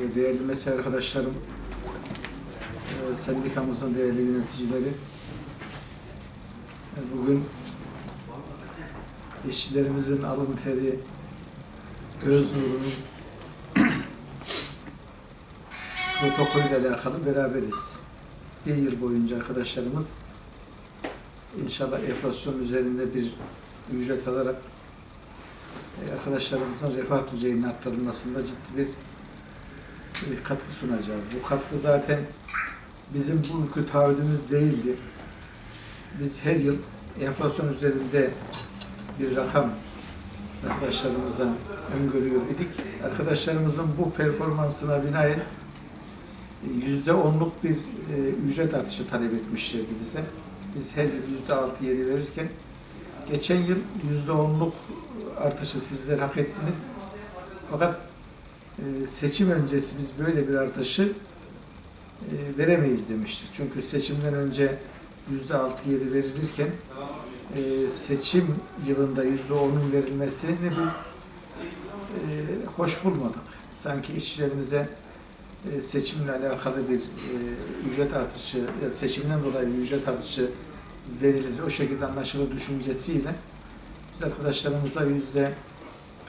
e, değerli mesai arkadaşlarım, e, sendikamızın değerli yöneticileri, e, bugün işçilerimizin alın teri, göz nurunun protokolüyle alakalı beraberiz. Bir yıl boyunca arkadaşlarımız inşallah enflasyon üzerinde bir ücret alarak e, arkadaşlarımızın refah düzeyinin arttırılmasında ciddi bir bir katkı sunacağız. Bu katkı zaten bizim bugünkü taahhüdümüz değildi. Biz her yıl enflasyon üzerinde bir rakam arkadaşlarımıza öngörüyor idik. Arkadaşlarımızın bu performansına binaen yüzde onluk bir e, ücret artışı talep etmişlerdi bize. Biz her yıl yüzde altı yedi verirken geçen yıl yüzde onluk artışı sizler hak ettiniz. Fakat e, seçim öncesi biz böyle bir artışı e, veremeyiz demiştik. Çünkü seçimden önce yüzde altı yedi verilirken e, seçim yılında yüzde onun verilmesini biz e, hoş bulmadık. Sanki işçilerimize seçimle alakalı bir ücret artışı, ya seçimden dolayı bir ücret artışı verilir, o şekilde anlaşılır düşüncesiyle biz arkadaşlarımıza yüzde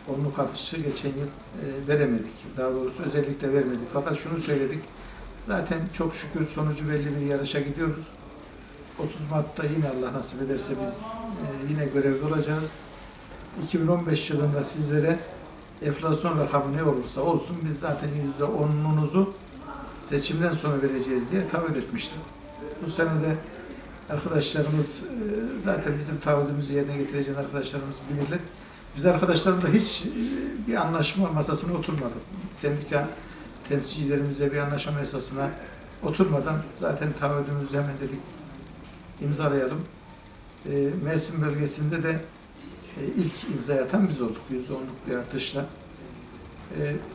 onluk artışı geçen yıl e, veremedik. Daha doğrusu özellikle vermedik. Fakat şunu söyledik, zaten çok şükür sonucu belli bir yarışa gidiyoruz. 30 Mart'ta yine Allah nasip ederse biz e, yine görevde olacağız. 2015 yılında sizlere enflasyon rakamı ne olursa olsun biz zaten yüzde onunuzu seçimden sonra vereceğiz diye taahhüt etmiştik. Bu sene de arkadaşlarımız e, zaten bizim taahhüdümüzü yerine getireceğin arkadaşlarımız bilirler. Biz arkadaşlarımla hiç e, bir anlaşma masasına oturmadık. Sendika temsilcilerimizle bir anlaşma masasına oturmadan zaten taahhüdümüzü hemen dedik imzalayalım. E, Mersin bölgesinde de e, ilk imza atan biz olduk. %10'luk bir artışla.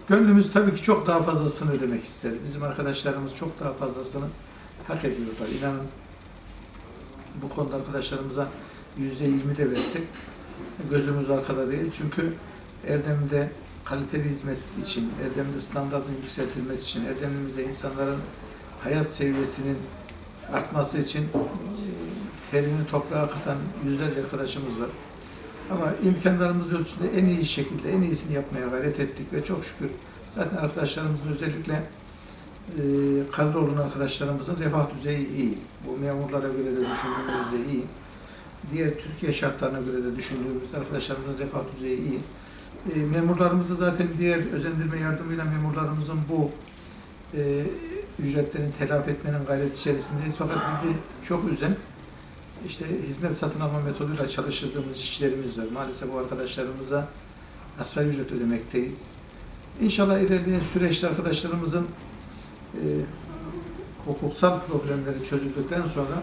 Gönlümüz tabii ki çok daha fazlasını ödemek ister. Bizim arkadaşlarımız çok daha fazlasını hak ediyorlar. İnanın bu konuda arkadaşlarımıza %20 de versek gözümüz arkada değil. Çünkü Erdem'de kaliteli hizmet için, Erdem'de standartın yükseltilmesi için, Erdem'imizde insanların hayat seviyesinin artması için e, terini toprağa katan yüzlerce arkadaşımız var. Ama imkanlarımız ölçüsünde en iyi şekilde en iyisini yapmaya gayret ettik ve çok şükür zaten arkadaşlarımızın özellikle e, kadro olan arkadaşlarımızın refah düzeyi iyi. Bu memurlara göre de düşündüğümüzde iyi. Diğer Türkiye şartlarına göre de düşündüğümüzde arkadaşlarımızın refah düzeyi iyi. E, memurlarımız da zaten diğer özendirme yardımıyla memurlarımızın bu e, ücretlerini telafi etmenin gayret içerisindeyiz. Fakat bizi çok üzen işte hizmet satın alma metoduyla çalıştırdığımız işçilerimiz var. Maalesef bu arkadaşlarımıza asgari ücret ödemekteyiz. İnşallah ilerleyen süreçte arkadaşlarımızın e, hukuksal problemleri çözüldükten sonra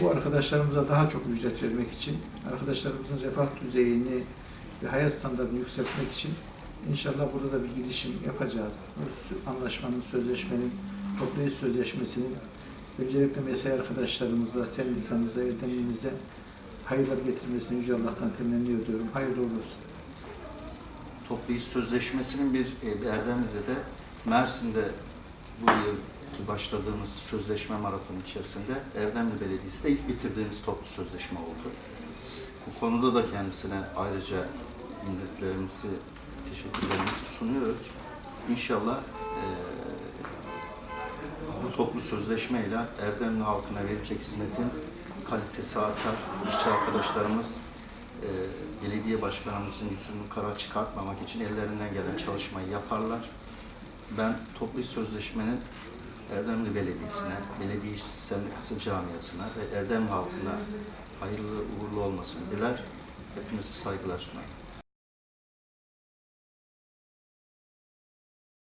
bu arkadaşlarımıza daha çok ücret vermek için, arkadaşlarımızın refah düzeyini ve hayat standartını yükseltmek için inşallah burada da bir girişim yapacağız. Anlaşmanın, sözleşmenin, toplu iş sözleşmesinin öncelikle mesai arkadaşlarımıza, sendikamıza, erdemimize hayırlar getirmesini Yüce Allah'tan temenni ediyorum. Hayırlı olsun. Toplu iş sözleşmesinin bir e, Erdemli'de de Mersin'de bu yılki başladığımız sözleşme maratonu içerisinde Erdemli Belediyesi de ilk bitirdiğimiz toplu sözleşme oldu. Bu konuda da kendisine ayrıca minnetlerimizi, teşekkürlerimizi sunuyoruz. İnşallah e, bu toplu sözleşmeyle Erdemli halkına verilecek hizmetin kalitesi artar. İşçi arkadaşlarımız e, belediye başkanımızın yüzünü kara çıkartmamak için ellerinden gelen çalışmayı yaparlar. Ben toplu iş sözleşmenin Erdemli Belediyesi'ne, Belediye İşçi Sendikası Camiası'na ve Erdemli halkına hayırlı uğurlu olmasını diler. Hepinize saygılar sunarım.